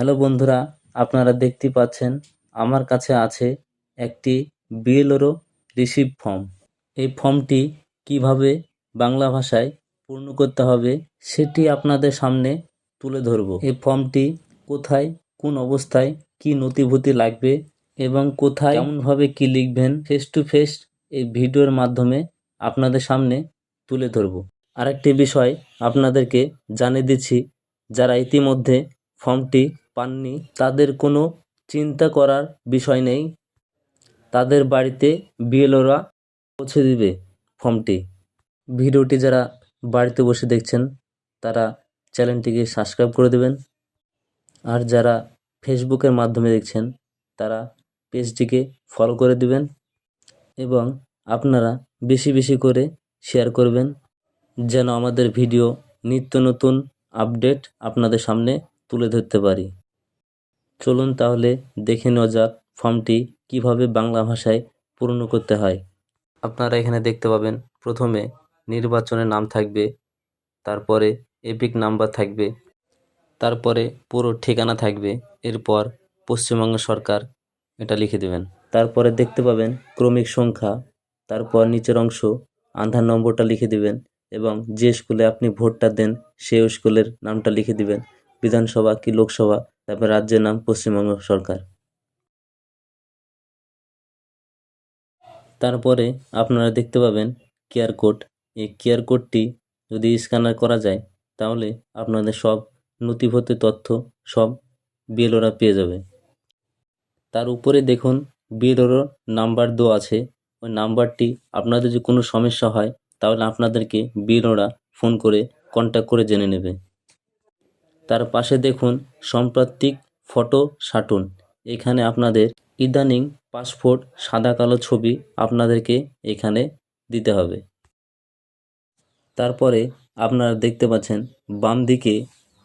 Hello বন্ধুরা, আপনারা দেখতে পাচ্ছেন আমার কাছে আছে একটি বিএলওরও রিসিভ ফর্ম। এই ফর্মটি কীভাবে বাংলা ভাষায় পূর্ণ করতে হবে সেটি আপনাদের সামনে তুলে ধরব। এই ফর্মটি কোথায়, কোন অবস্থায় কি নথিভুতি লাগবে এবং কোথায় কেমনভাবে কি লিখবেন ফেস টু ফেস এই ভিডিওর মাধ্যমে আপনাদের সামনে তুলে ধরব। আরেকটি বিষয় আপনাদেরকে জানিয়ে দিচ্ছি, যারা ইতিমধ্যে ফর্মটি পাননি, তাদের কোনো চিন্তা করার বিষয় নেই। তাদের বাড়িতে বিএলওরা পৌঁছে দিবে ফর্মটি। ভিডিওটি যারা বাড়িতে বসে দেখছেন, তারা চ্যানেলটিকে সাবস্ক্রাইব করে দেবেন। আর যারা ফেসবুকের মাধ্যমে দেখছেন, তারা পেজটিকে ফলো করে দিবেন এবং আপনারা বেশি বেশি করে শেয়ার করবেন, যেন আমাদের ভিডিও নিত্য নতুন আপডেট আপনাদের সামনে তুলে ধরতে পারি। চলুন তাহলে দেখে নেওয়া যাক ফর্মটি কীভাবে বাংলা ভাষায় পূর্ণ করতে হয়। আপনারা এখানে দেখতে পাবেন, প্রথমে নির্বাচনের নাম থাকবে, তারপরে এপিক নাম্বার থাকবে, তারপরে পুরো ঠিকানা থাকবে, এরপর পশ্চিমবঙ্গ সরকার এটা লিখে দেবেন। তারপরে দেখতে পাবেন ক্রমিক সংখ্যা, তারপর নিচের অংশ আধার নম্বরটা লিখে দিবেন এবং যে স্কুলে আপনি ভোটটা দেন, সেই স্কুলের নামটা লিখে দিবেন। বিধানসভা কি লোকসভা, তারপর রাজ্যের নাম পশ্চিমবঙ্গ সরকার। তারপরে আপনারা দেখতে পাবেন কেয়ার কোড। এই কেয়ার কোডটি যদি স্ক্যানার করা যায়, তাহলে আপনাদের সব নথিভুক্ত তথ্য সব বিএলওরা পেয়ে যাবে। তার উপরে দেখুন বিএলওর নাম্বার দেওয়া আছে। ওই নাম্বারটি আপনাদের যদি কোনো সমস্যা হয়, তাহলে আপনাদেরকে বিএলওরা ফোন করে কন্ট্যাক্ট করে জেনে নেবে। তার পাশে দেখুন সাম্প্রতিক ফটো সাটুন। এখানে আপনাদের ইদানিং পাসপোর্ট সাদা কালো ছবি আপনাদেরকে এখানে দিতে হবে। তারপরে আপনারা দেখতে পাচ্ছেন বাম দিকে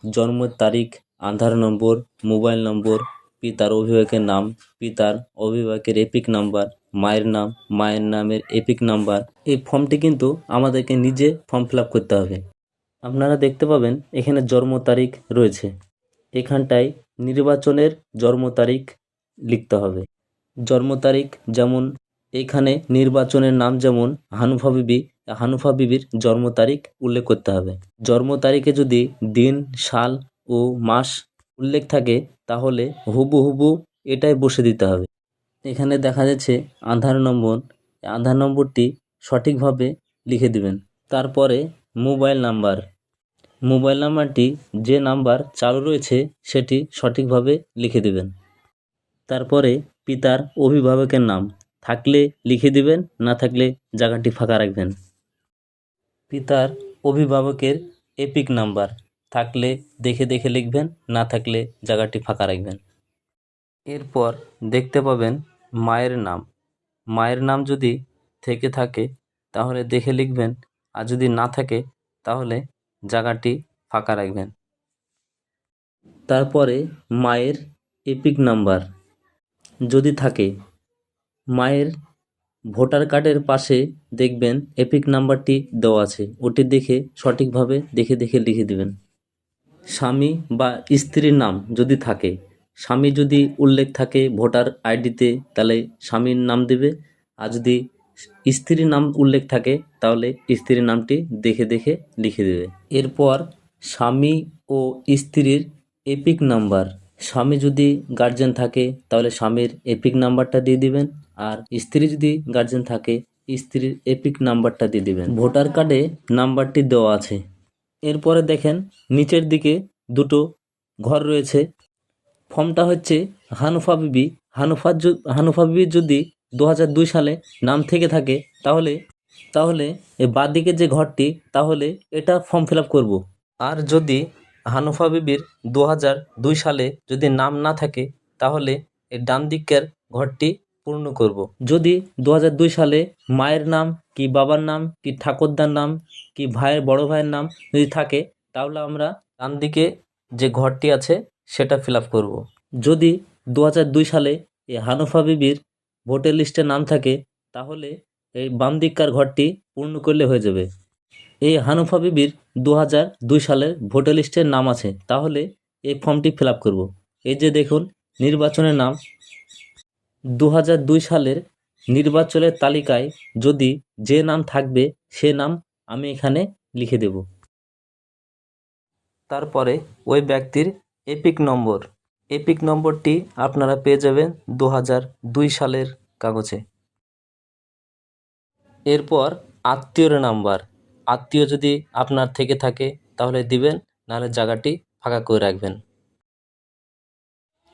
জন্ম তারিখ, আধার নম্বর, মোবাইল নম্বর, পিতার অভিভাবকের নাম, পিতার অভিভাবকের এপিক নাম্বার, মায়ের নাম, মায়ের নামের এপিক নাম্বার। এই ফর্মটি কিন্তু আমাদেরকে নিজে ফর্ম ফিল করতে হবে। আপনারা দেখতে পাবেন এখানে জন্ম তারিখ রয়েছে। এখানটায় নির্বাচনের জন্ম তারিখ লিখতে হবে। জন্ম তারিখ যেমন, এখানে নির্বাচনের নাম যেমন, হানুফা বিবি, হানুফা বিবির জন্ম তারিখ উল্লেখ করতে হবে। জন্ম তারিখে যদি দিন, সাল ও মাস উল্লেখ থাকে, তাহলে হুবু হুবু এটাই বসে দিতে হবে। এখানে দেখা যাচ্ছে আধার নম্বর, আধার নম্বরটি সঠিকভাবে লিখে দিবেন। তারপরে মোবাইল নাম্বার। মোবাইল নাম্বারটি যে নাম্বার চালু রয়েছে সেটি সঠিকভাবে লিখে দিবেন। তারপরে পিতার অভিভাবকের নাম থাকলে লিখে দিবেন, না থাকলে জায়গাটি ফাঁকা রাখবেন। পিতার অভিভাবকের এপিক নাম্বার থাকলে দেখে দেখে লিখবেন, না থাকলে জায়গাটি ফাঁকা রাখবেন। এরপর দেখতে পাবেন মায়ের নাম। মায়ের নাম যদি থেকে থাকে, তাহলে দেখে লিখবেন, আর যদি না থাকে, তাহলে জায়গাটি ফাঁকা রাখবেন। তারপরে মায়ের এপিক নাম্বার। যদি থাকে, মায়ের ভোটার কার্ডের পাশে দেখবেন এপিক নাম্বারটি দেওয়া আছে। ওটি দেখে সঠিকভাবে দেখে দেখে লিখে দিবেন। স্বামী বা স্ত্রীর নাম যদি থাকে, স্বামী যদি উল্লেখ থাকে ভোটার আইডিতে, তাহলে স্বামীর নাম দেবে। আর যদি স্ত্রীর নাম উল্লেখ থাকে, তাহলে স্ত্রীর নামটি দেখে দেখে লিখে দেবে। এরপর স্বামী ও স্ত্রীর এপিক নাম্বার। স্বামী যদি গার্জেন থাকে, তাহলে স্বামীর এপিক নাম্বারটা দিয়ে দিবেন, আর স্ত্রী যদি গার্জেন থাকে, স্ত্রীর এপিক নাম্বারটা দিয়ে দিবেন। ভোটার কার্ডে নাম্বারটি দেওয়া আছে। এরপরে দেখেন, নিচের দিকে দুটো ঘর রয়েছে। ফর্মটা হচ্ছে হানুফা বিবি। হানুফা হানুফা বিবির যদি দু হাজার দুই সালে নাম থেকে থাকে, তাহলে তাহলে এ বাঁদিকে যে ঘরটি, তাহলে এটা ফর্ম ফিল আপ করব আর যদি হানুফা বিবির দু দুই সালে যদি নাম না থাকে, তাহলে এই ডান দিকের ঘরটি পূর্ণ করব। যদি দু দুই সালে মায়ের নাম, কি বাবার নাম, কি ঠাকুরদার নাম, কি ভাইয়ের, বড় ভাইয়ের নাম যদি থাকে, তাহলে আমরা ডান দিকে যে ঘরটি আছে, সেটা ফিল আপ করব যদি দু হাজার দুই সালে এই হানুফা বিবির ভোটার লিস্টে নাম থাকে, তাহলে এই বাম দিককার ঘরটি পূর্ণ করলে হয়ে যাবে। এই হানুফা বিবির দু হাজার দুই সালের ভোটার লিস্টের নাম আছে, তাহলে এই ফর্মটি ফিল আপ করব। এই যে দেখুন, নির্বাচনের নাম। দু হাজার দুই সালের নির্বাচনের তালিকায় যদি যে নাম থাকবে, সে নাম আমি এখানে লিখে দেব। তারপরে ওই ব্যক্তির এপিক নম্বর। এপিক নম্বরটি আপনারা পেয়ে যাবেন দু দুই সালের কাগজে। এরপর আত্মীয়র নাম্বার। আত্মীয় যদি আপনার থেকে থাকে, তাহলে দিবেন, নাহলে জায়গাটি ফাঁকা করে রাখবেন।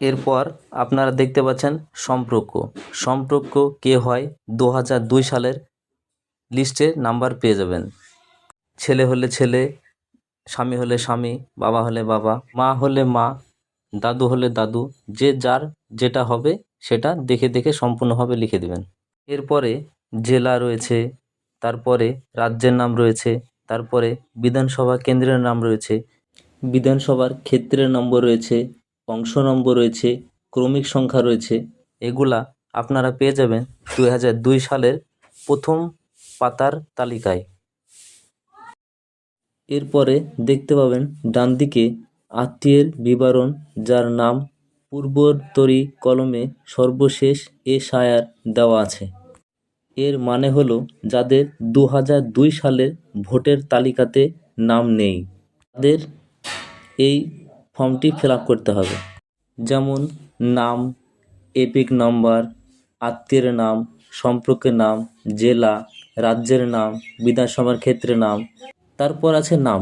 এরপর আপনারা দেখতে পাচ্ছেন সম্পর্ক। সম্পর্ক কে হয় দু দুই সালের লিস্টে নাম্বার পেয়ে যাবেন। ছেলে হলে ছেলে, স্বামী হলে স্বামী, বাবা হলে বাবা, মা হলে মা দাদু হলে দাদু, যে যার যেটা হবে সেটা দেখে দেখে সম্পূর্ণভাবে লিখে দেবেন। এরপরে জেলা রয়েছে, তারপরে রাজ্যের নাম রয়েছে, তারপরে বিধানসভা কেন্দ্রের নাম রয়েছে, বিধানসভার ক্ষেত্রের নম্বর রয়েছে, অংশ নম্বর রয়েছে, ক্রমিক সংখ্যা রয়েছে, এগুলা আপনারা পেয়ে যাবেন দুই হাজার দুই সালের প্রথম পাতার তালিকায়। এরপরে দেখতে পাবেন ডান দিকে আত্মীয়ের বিবরণ, যার নাম পূর্বোত্তরী কলমে সর্বশেষ এ সায়ার দেওয়া আছে। এর মানে হলো যাদের দু হাজার দুই সালের ভোটের তালিকাতে নাম নেই, তাদের এই ফর্মটি ফিল করতে হবে। যেমন নাম, এপিক নাম্বার, আত্মীয়ের নাম, সম্পর্কের নাম, জেলা, রাজ্যের নাম, বিধানসভার ক্ষেত্রে নাম। তারপর আছে নাম।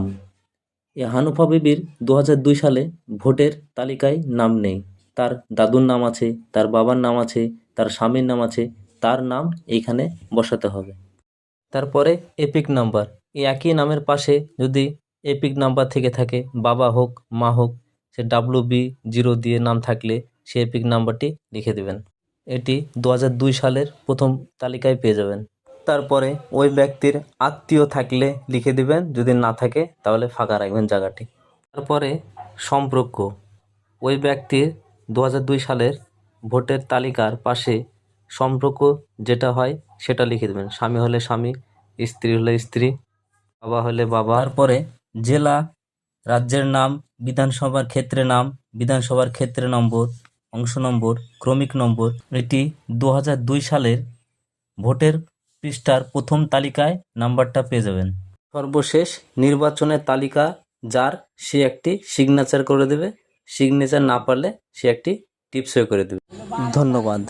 এ হানুফা বিবির দু হাজার দুই সালে ভোটের তালিকায় নাম নেই। তার দাদুর নাম আছে, তার বাবার নাম আছে, তার স্বামীর নাম আছে, তার নাম এইখানে বসাতে হবে। তারপরে এপিক নাম্বার। এই একই নামের পাশে যদি এপিক নাম্বার থেকে থাকে, বাবা হোক, মা হোক, সে ডাব্লু বি জিরো দিয়ে নাম থাকলে সে এপিক নাম্বারটি লিখে দেবেন। এটি দু সালের প্রথম তালিকায় পেয়ে যাবেন। তারপরে ওই ব্যক্তির আত্মীয় থাকলে লিখে দিবেন, যদি না থাকে তাহলে ফাঁকা রাখবেন জায়গাটি। তারপরে সম্পর্ক। ওই ব্যক্তির দু সালের ভোটের তালিকার পাশে সম্পর্ক যেটা হয় সেটা লিখে দেবেন। স্বামী হলে স্বামী, স্ত্রী হলে স্ত্রী, বাবা হলে বাবা। তারপরে জেলা, রাজ্যের নাম, বিধানসভার ক্ষেত্রে নাম, বিধানসভার ক্ষেত্রে নম্বর, অংশ নম্বর, ক্রমিক নম্বর। এটি দু সালের ভোটের পৃষ্ঠার প্রথম তালিকায় নাম্বারটা পেয়ে যাবেন। সর্বশেষ নির্বাচনের তালিকা যার সে একটি সিগনেচার করে দেবে। সিগনেচার না পারলে সে একটি টিপসই করে দেবে। ধন্যবাদ।